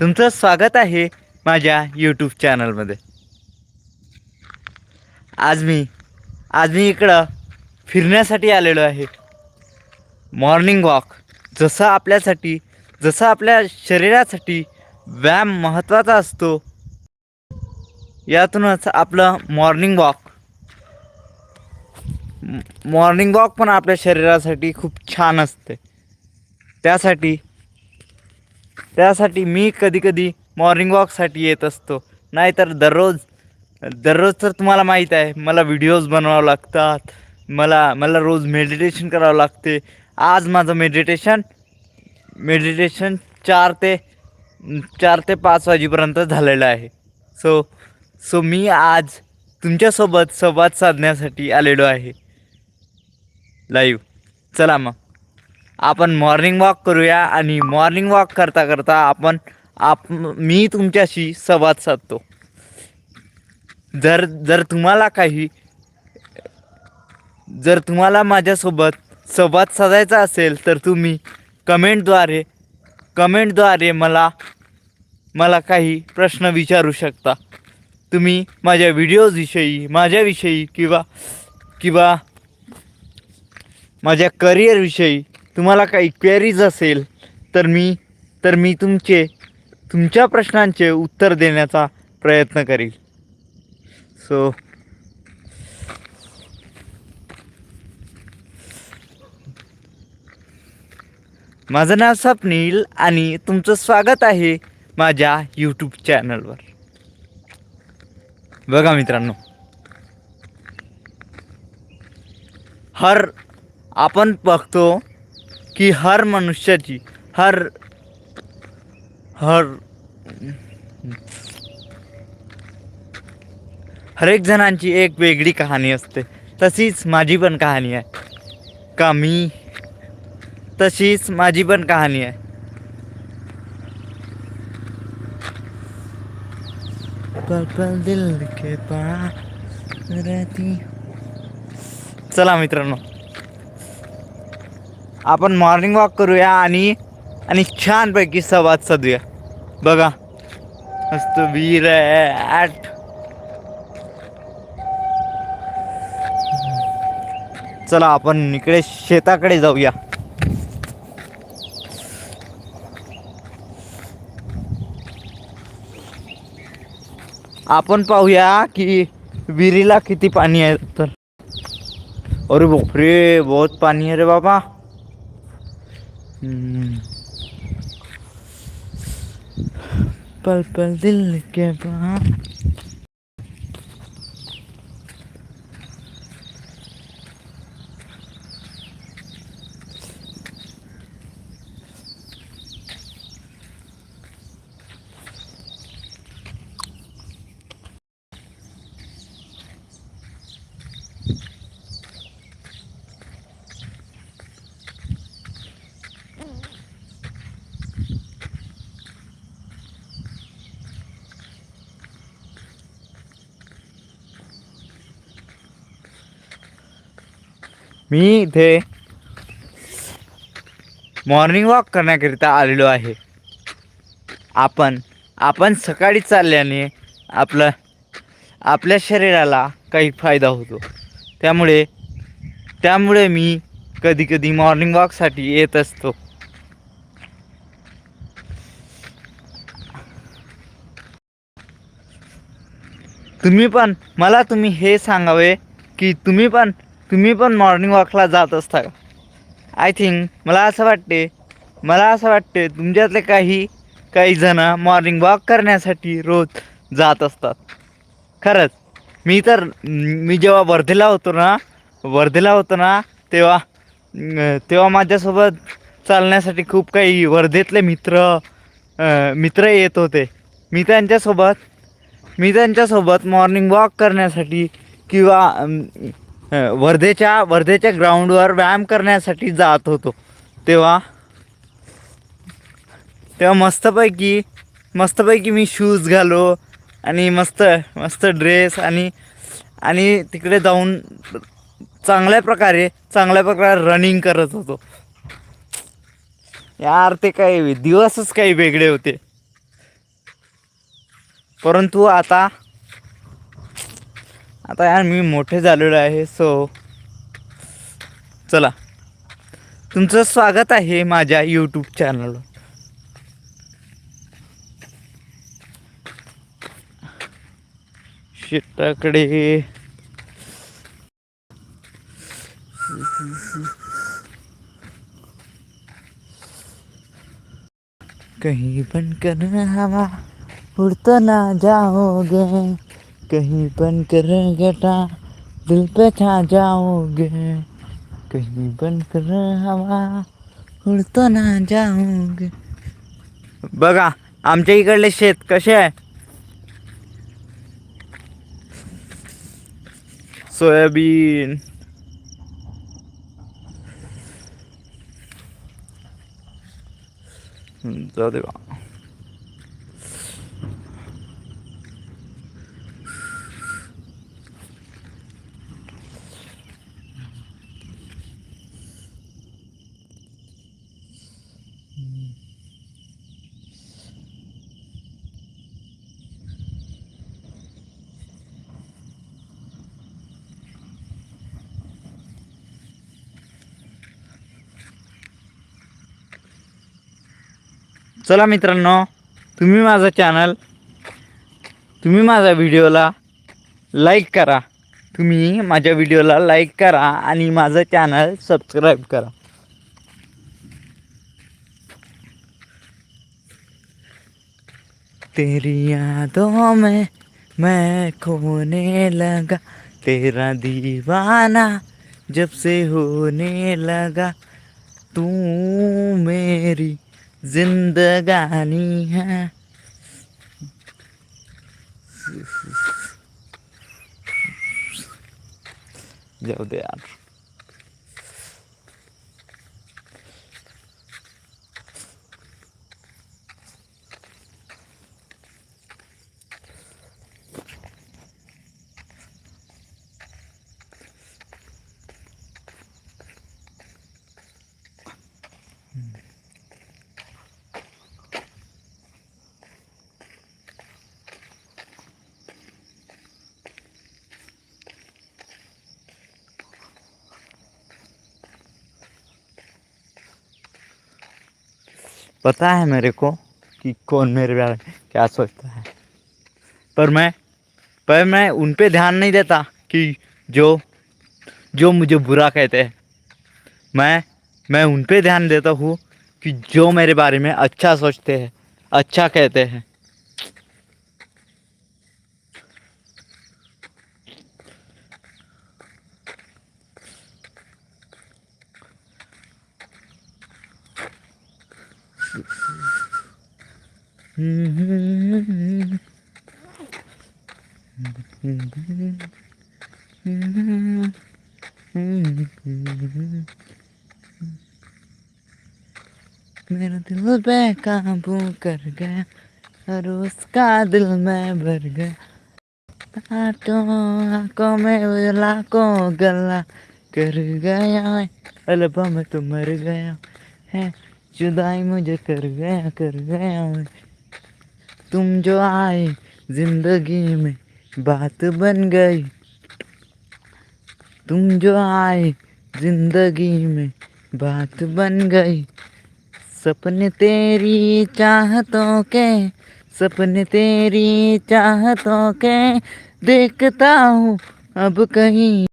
तुमचं स्वागत आहे माझ्या यूट्यूब चॅनलमध्ये आज मी आज मी इकडं फिरण्यासाठी आलेलो आहे. मॉर्निंग वॉक जसं आपल्यासाठी जसं आपल्या शरीरासाठी व्यायाम महत्त्वाचा असतो यातूनच आपलं मॉर्निंग वॉक मॉर्निंग वॉक पण आपल्या शरीरासाठी खूप छान असते. त्यासाठी त्यासाठी मी कधी कधी मॉर्निंग वॉकसाठी येत असतो. नाहीतर दररोज दररोज तर तुम्हाला माहीत आहे मला व्हिडिओज बनवावं लागतात मला मला रोज मेडिटेशन करावं लागते. आज माझं मेडिटेशन मेडिटेशन चार ते चार ते पाच वाजेपर्यंत झालेलं आहे. सो सो मी आज तुमच्यासोबत संवाद साधण्यासाठी आलेलो आहे. लाईव्ह चला मग. आपण मॉर्निंग वॉक करूया आणि मॉर्निंग वॉक करता करता आपण आप मी तुमच्याशी संवाद साधतो. जर जर तुम्हाला काही जर तुम्हाला माझ्यासोबत संवाद साधायचा असेल तर तुम्ही कमेंटद्वारे कमेंटद्वारे मला मला काही प्रश्न विचारू शकता. तुम्ही माझ्या व्हिडिओजविषयी माझ्याविषयी किंवा किंवा माझ्या करिअरविषयी तुम्हाला काही क्वेरीज असेल तर मी तर मी तुमचे तुमच्या प्रश्नांचे उत्तर देण्याचा प्रयत्न करील. सो माझं नाव स्वप्नील आणि तुमचं स्वागत आहे माझ्या यूट्यूब चॅनलवर बघा मित्रांनो हर आपण बघतो की हर मनुष्याची हर हर हर एक जणांची एक वेगळी कहाणी असते. तशीच माझी पण कहाणी आहे. का मी? तशीच माझी पण कहाणी आहे. पल दिल के चला मित्रांनो आपण मॉर्निंग वॉक करूया आणि आणि छानपैकी संवाद साधूया. बघा मस्त वीर ॲट. चला आपण इकडे शेताकडे जाऊया. आपण पाहूया की विहिरीला किती पाणी आहे तर. अरे बापरे बहुत पाणी आहे रे बाबा. पल पल दिल के पास मी इथे मॉर्निंग वॉक करण्याकरिता आलेलो आहे. आपण आपण सकाळी चालल्याने आपलं आपल्या शरीराला काही फायदा होतो. त्यामुळे त्यामुळे मी कधी कधी मॉर्निंग वॉकसाठी येत असतो. तुम्ही पण मला तुम्ही हे सांगावे की तुम्ही पण तुम्ही पण मॉर्निंग वॉकला जात असता. आय थिंक मला असं वाटते मला असं वाटते तुमच्यातले काही काही जण मॉर्निंग वॉक करण्यासाठी रोज जात असतात. खरंच मी तर मी जेव्हा वर्धेला होतो ना वर्धेला होतो ना तेव्हा तेव्हा माझ्यासोबत चालण्यासाठी खूप काही वर्धेतले मित्र मित्र येत होते. मी त्यांच्यासोबत मी त्यांच्यासोबत मॉर्निंग वॉक करण्यासाठी किंवा वर्धेच्या वर्धेच्या ग्राउंडवर व्यायाम करण्यासाठी जात होतो. तेव्हा तेव्हा मस्तपैकी मस्तपैकी मी शूज घालो आणि मस्त मस्त ड्रेस आणि आणि तिकडे जाऊन चांगल्या प्रकारे चांगल्या प्रकारे रनिंग करत होतो. यार ते काही दिवसच काही वेगळे होते. परंतु आता आता यार मी मोठे झालेलो आहे सो चला. तुमचं स्वागत आहे माझ्या यूट्यूब चॅनलवर शेताकडे. कहीं बनकर हवा उड़ता ना जाओगे. कहीं बन कर घटा दिल पे छा जाओगे। कहीं बन कर हवा उड़ता ना जाओगे। बघा आमच्या इकडले शेत कसे आहे? सोयाबीन. जाऊ दे बा. चला मित्रांनो, तुम्ही माझं चॅनल तुम्ही माझ्या व्हिडिओला लाईक करा. तुम्ही माझ्या व्हिडिओला लाईक करा आणि चॅनल सबस्क्राईब करा. तेरी यादों में मैं खोने लगा, तेरा दीवाना जब से होने लगा, तू मेरी जिंदगानी है जाऊ दे यार. पता है मेरे को कि कौन मेरे बारे में क्या सोचता है। पर मैं पर मैं उन पर ध्यान नहीं देता कि जो जो मुझे बुरा कहते हैं। मैं मैं उन पर ध्यान देता हूँ कि जो मेरे बारे में अच्छा सोचते हैं अच्छा कहते हैं। मेरा दिल बेकाबू कर गया और उसका दिल में भर गया। आंखों में लाखों गला कर गया है में तो मर गया है जुदाई मुझे कर गया कर गया है। तुम जो आए ज़िंदगी में बात बन गई। तुम जो आए ज़िंदगी में बात बन गई। सपने तेरी चाहतों के, सपने तेरी चाहतों के देखता हूँ अब कहीं।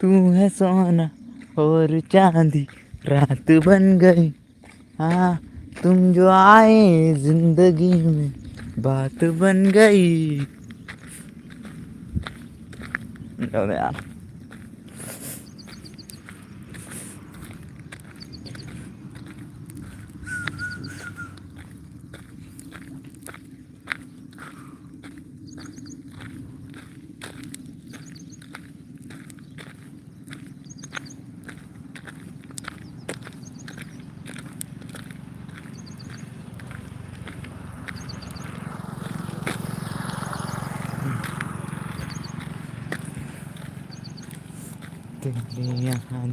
तू है सोना और चांदी, रात बन गई। हाँ तुम जो आए ज़िंदगी में बात बन गई। यार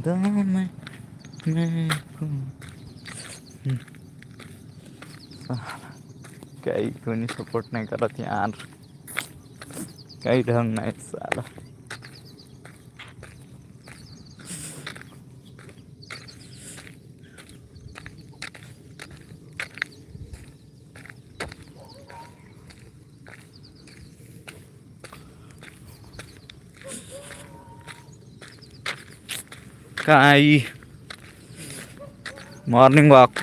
domy काही कोणी सपोर्ट नै गर काही ढंग नै काय मॉर्निंग वॉक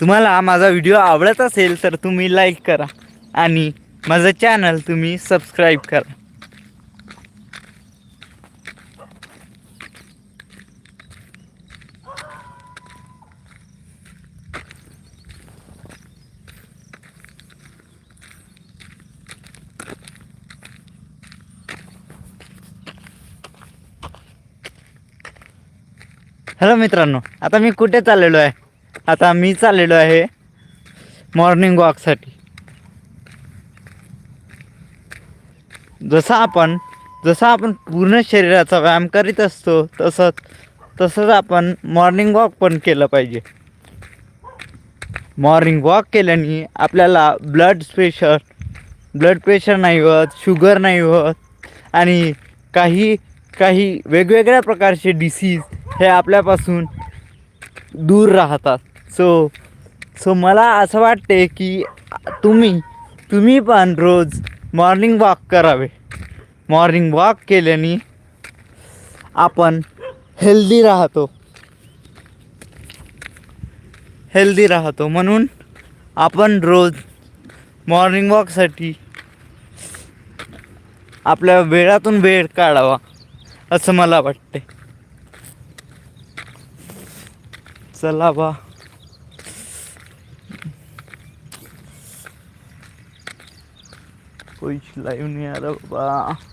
तुम्हाला माझा व्हिडिओ आवडत असेल तर तुम्ही लाईक करा आणि माझं चॅनल तुम्ही सबस्क्राईब करा. हॅलो मित्रांनो आता मी कुठे चाललेलो आहे? आता मी चाललेलो आहे मॉर्निंग वॉकसाठी जसं आपण जसं आपण पूर्ण शरीराचा व्यायाम करीत असतो तसंच तसंच आपण मॉर्निंग वॉक पण केलं पाहिजे. मॉर्निंग वॉक केल्याने आपल्याला ब्लड प्रेशर ब्लड प्रेशर नाही होत शुगर नाही होत आणि काही काही वेगवेगळ्या प्रकारचे डिसीज हे आपल्यापासून दूर राहतात. सो सो मला असं वाटते की तुम्ही तुम्ही पण रोज मॉर्निंग वॉक करावे. मॉर्निंग वॉक केल्याने आपण हेल्दी राहतो. हेल्दी राहतो. म्हणून आपण रोज मॉर्निंग वॉकसाठी आपल्या वेळातून वेळ काढावा. असं मला वाटते चला बा. कोई नहीं नाही रहा बाबा.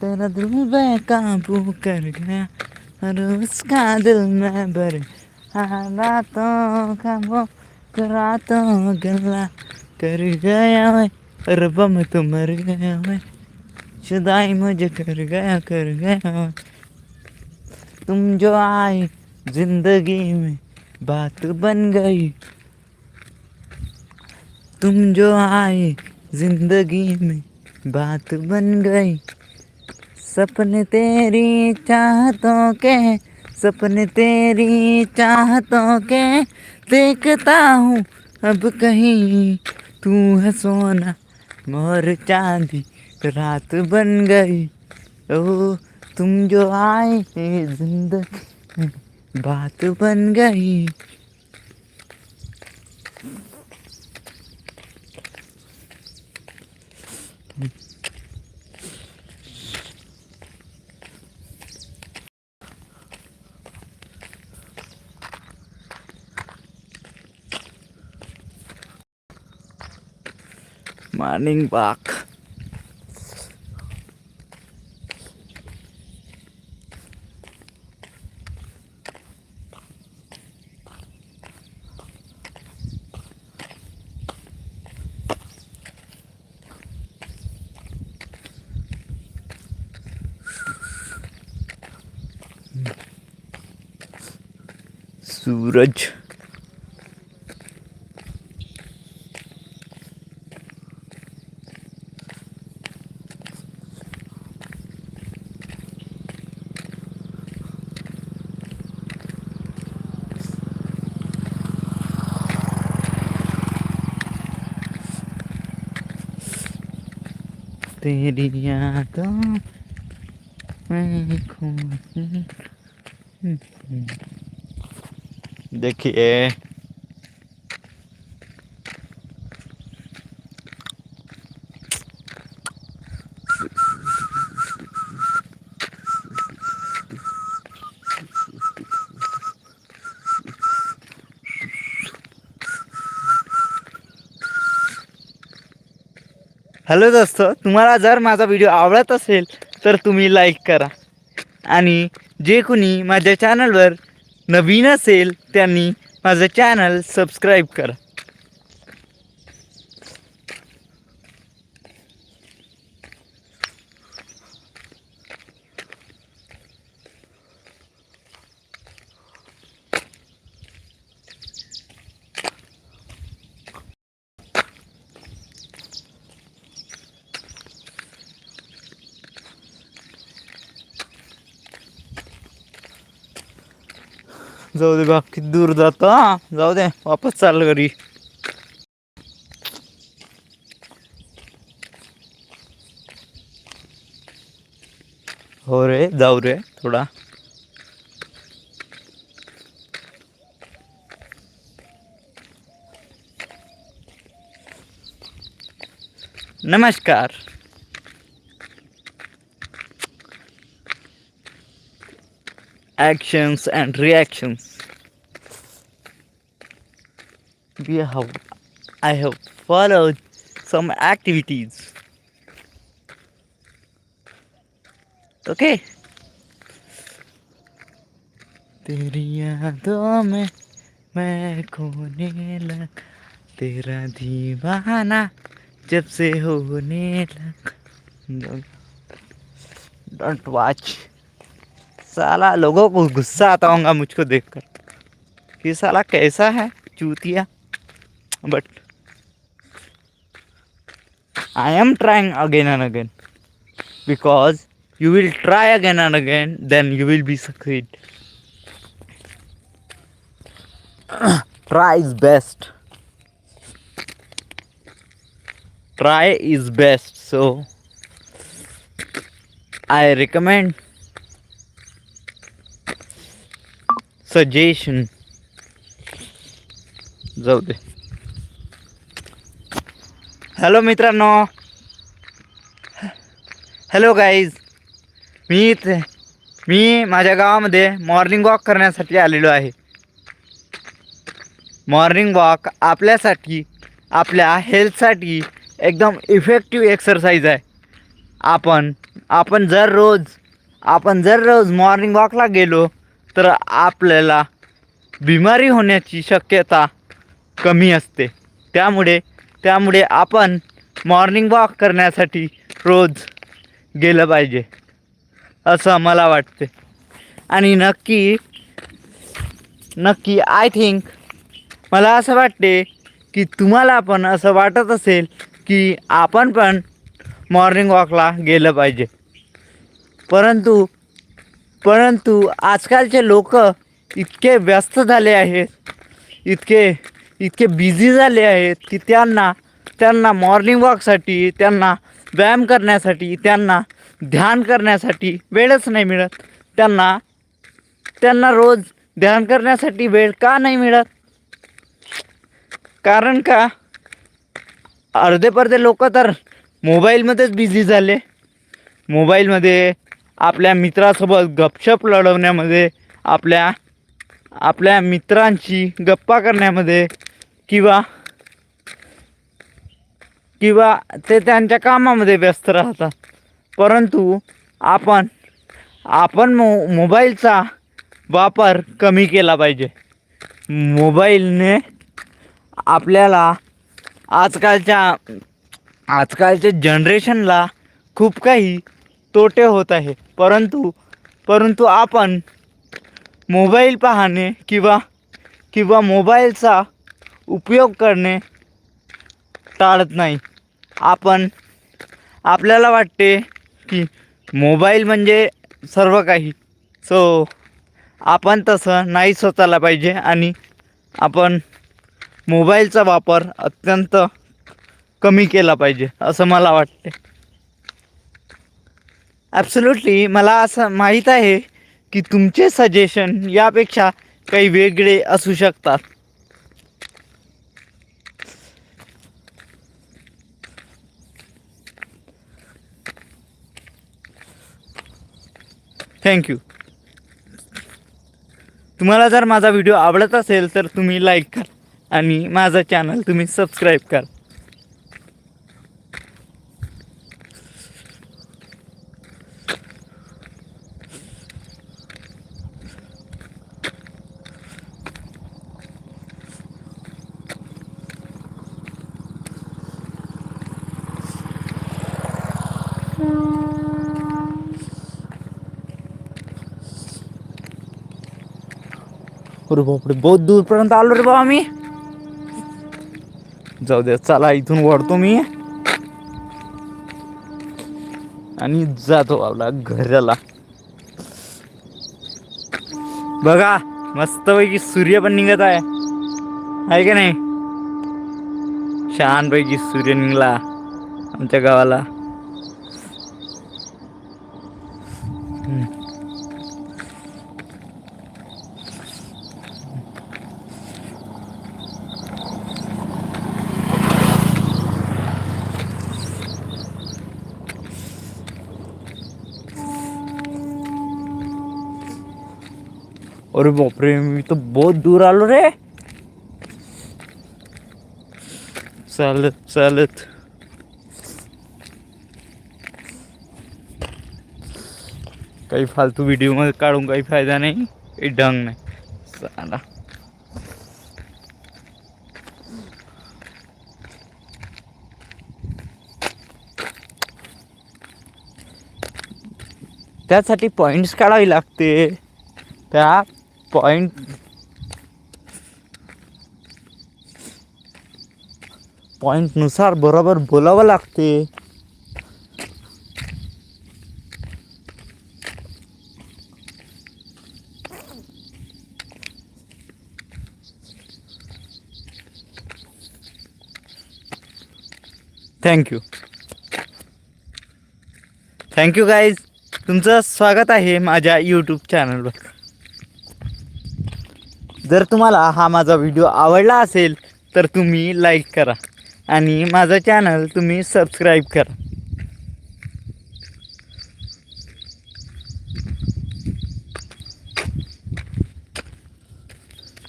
तेरा दिल बेकाबू कर गया और उसका दिल में भर तो का वो तो गला कर गया मैं रब मैं तो मर गया मैं शुदाई मुझे कर गया कर गया मैं तुम जो आई जिंदगी में बात बन गई। तुम जो आए जिंदगी में बात बन गई। सपने तेरी चाहतों के, सपने तेरी चाहतों के देखता हूँ। अब कहीं तू है सोना, मोर चांदी, रात बन गई। ओ, तुम जो आए ज़िंदगी, बात बन गई। मॉर्निंग वॉक सूरज तेरी यादों में खो देखिए हॅलो दोस्त तुम्हाला जर माझा व्हिडिओ आवडत असेल तर तुम्ही लाईक करा. आणि जे कोणी माझ्या चॅनलवर नवीन असेल त्यांनी माझं चॅनल सबस्क्राईब करा. जाऊ दे बा किती दूर जात हा. जाऊ दे वापस चाल घरी. हो रे जाऊ रे थोडा. नमस्कार. actions and reactions. We have, I have followed some activities. Okay. तेरी यादों में मैं खोने लग तेरा दीवाना जब से होने लग डोंट वॉच साला लोगों को गुस्सा आता होगा मुझको देखकर। कि साला कैसा है? चूतिया। But I am trying again and again because you will try again and again then you will be succeed try is best try is best so I recommend suggestion जाऊ दे. हॅलो मित्रांनो. हॅलो गाईज मी इथे मी माझ्या गावामध्ये morning walk करण्यासाठी आलेलो आहे. मॉर्निंग वॉक आपल्यासाठी आपल्या हेल्थसाठी एकदम इफेक्टिव्ह एक्सरसाइज आहे. आपण आपण जर रोज आपण जर रोज मॉर्निंग वॉकला गेलो तर आपल्याला बिमारी होण्याची शक्यता कमी असते. त्यामुळे त्यामुळे आपण मॉर्निंग वॉक करण्यासाठी रोज गेलं पाहिजे असं मला वाटते. आणि नक्की नक्की आय थिंक मला असं वाटते की तुम्हाला पण असं वाटत असेल की आपण पण मॉर्निंग वॉकला गेलं पाहिजे. परंतु परंतु आजकालचे लोक इतके व्यस्त झाले आहेत इतके इतके बिझी झाले आहेत की त्यांना त्यांना मॉर्निंग वॉकसाठी त्यांना व्यायाम करण्यासाठी त्यांना ध्यान करण्यासाठी वेळच नाही मिळत. त्यांना त्यांना रोज ध्यान करण्यासाठी वेळ का नाही मिळत? कारण का? अर्धे पर्धे लोक तर मोबाईलमध्येच बिझी झाले. मोबाईलमध्ये आपल्या मित्रासोबत गपशप लढवण्यामध्ये आपल्या आपल्या मित्रांशी गप्पा करण्यामध्ये किंवा किंवा ते त्यांच्या कामामध्ये व्यस्त राहतात. परंतु आपण आपण मो मोबाईलचा वापर कमी केला पाहिजे. मोबाईलने आपल्याला आजकालच्या आजकालच्या जनरेशनला खूप काही तोटे होत आहे. परंतु परंतु आपण मोबाईल पाहणे किंवा किंवा मोबाईलचा उपयोग करणे टाळत नाही. आपण आपल्याला वाटते की मोबाईल म्हणजे सर्व काही. सो आपण तसं नाही स्वतःला पाहिजे आणि आपण मोबाईलचा वापर अत्यंत कमी केला पाहिजे असं मला वाटते. ॲब्सोल्युटली मला असं माहीत आहे की तुमचे सजेशन यापेक्षा काही वेगळे असू शकतात. थँक्यू तुम्हाला जर माझा व्हिडिओ आवडत असेल तर तुम्ही लाईक करा आणि माझं चॅनल तुम्ही सबस्क्राईब करा. अरे बापरे बहुत दूरपर्यंत आलो रे बाबा मी जाऊ द्या चला इथून वळतो मी. आणि जातो आपला घराला. बघा मस्तपैकी सूर्य पण निघत आहे. आहे का नाही? छानपैकी सूर्य निघला आमच्या गावाला. अरे बापरे मी तर बहुत दूर आलो रे। चालत चालत काही फालतू व्हिडिओमध्ये काढून काही फायदा नाही काही ढंग नाही चाला त्यासाठी पॉइंट्स काढावी लागते. त्या पॉइंट पॉइंटनुसार बरोबर बोलावं लागते. थँक्यू थँक्यू गाईज तुमचं स्वागत आहे माझ्या यूट्यूब चॅनलवर जर तुम्हाला हा माझा व्हिडिओ आवडला असेल तर तुम्ही लाईक करा. आणि माझं चॅनल तुम्ही सबस्क्राईब करा.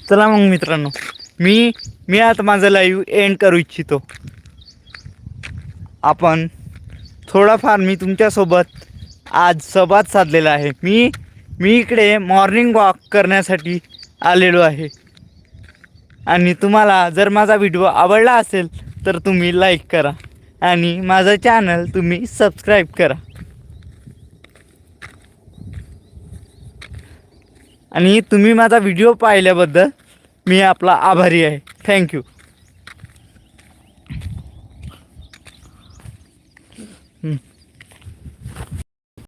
चला मग मित्रांनो मी मी आता माझं लाईव्ह एंड करू इच्छितो. आपण थोडाफार मी तुमच्यासोबत आज संवाद साधलेला आहे. मी मी इकडे मॉर्निंग वॉक करण्यासाठी आलेलो आहे. आणि तुम्हाला जर माझा व्हिडिओ आवडला असेल तर तुम्ही लाईक करा. आणि माझं चॅनल तुम्ही सबस्क्राईब करा. आणि तुम्ही माझा व्हिडिओ पाहिल्याबद्दल मी आपला आभारी आहे. थँक्यू हं